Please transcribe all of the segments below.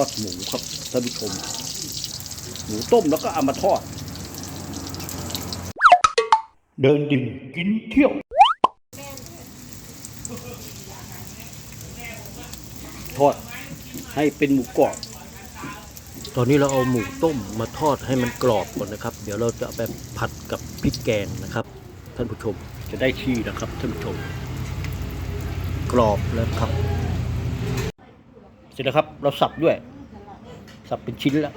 อดหมูครับท่านผู้ชม หมูต้มแล้วก็เอามาทอด เดินดิ่งกินเที่ยว ทอดให้เป็นหมูกรอบ ตอนนี้เราเอาหมูต้มมาทอดให้มันกรอบก่อนนะครับ เดี๋ยวเราจะแบบผัดกับพริกแกงนะครับ ท่านผู้ชมจะได้ที่นะครับท่านผู้ชม กรอบแล้วครับ เสร็จแล้วครับเราสับด้วย สับเป็นชิ้นแล้ว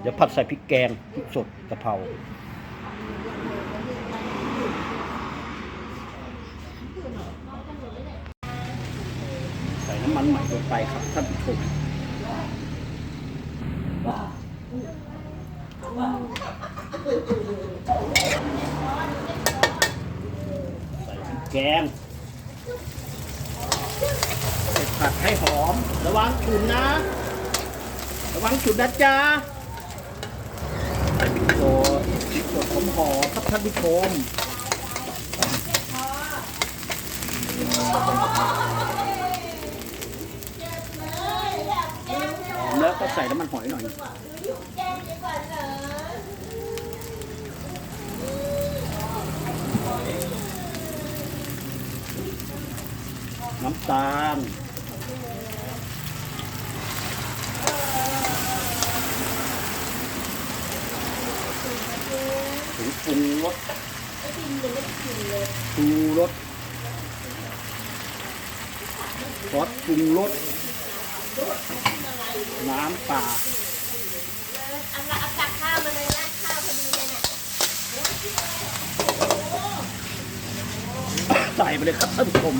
เดี๋ยวผัดใส่พริกแกงพริกสดกะเพราใส่น้ำมันใหม่ลงไปครับท่านผู้ชมใส่พริกแกง ผัดให้หอม ระวังฉุนนะ ระวังฉุนนะจ๊ะใส่พริกสดพริกสดหอมหอมๆครับท่านผู้ชมแล้วก็ใส่น้ำมันหอยหน่อยน้ำตาล ถึงปรุงรสปรุงรสซอสปรุงรสน้ำปลาเอาละเอาตักข้าวมาเลยนะข้าวพอดีเลยน่ะใส่ไปเลยครับท่านผู้ชม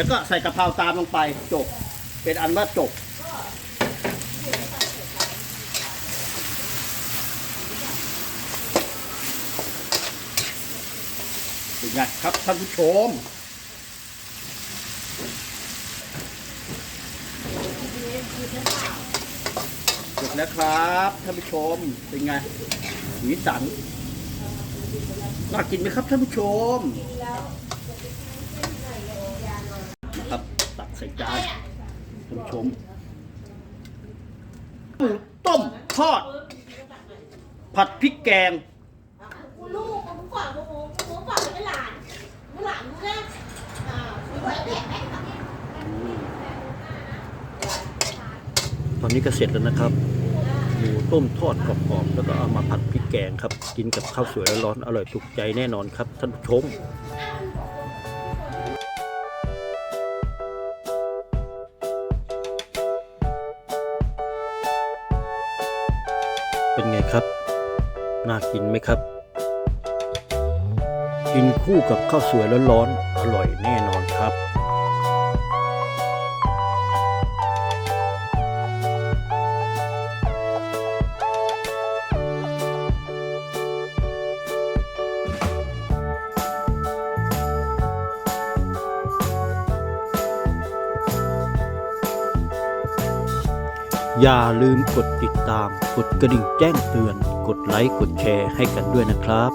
แล้วก็ใส่กะเพราตามลงไปจบ เป็นอันว่าจบ เป็นไงครับท่านผู้ชมเสร็จแล้วครับท่านผู้ชมเป็นไงสีสันน่ากินไหมครับท่านผู้ชมนะครับตัก ใส่จานท่านผู้ชมหมูต้มทอด ผัดพริกแกงกูลูกกูฝากกูกูฝากเป็นหลานเป็นหลานมึงนะอ่ามีไว้แดกไหมตอนนี้ก็เสร็จแล้วนะครับหมูต้มทอดกรอบๆแล้วก็เอามาผัดพริกแกงครับ กินกับข้าวสวยร้อนๆอร่อยถูกใจแน่นอนครับท่านผู้ชม เป็นไงครับ น่ากินไหมครับ กินคู่กับข้าวสวยร้อนๆอร่อยแน่นอนครับ อย่าลืมกดติดตาม กดกระดิ่งแจ้งเตือน กดไลค์ กดแชร์ให้กันด้วยนะครับ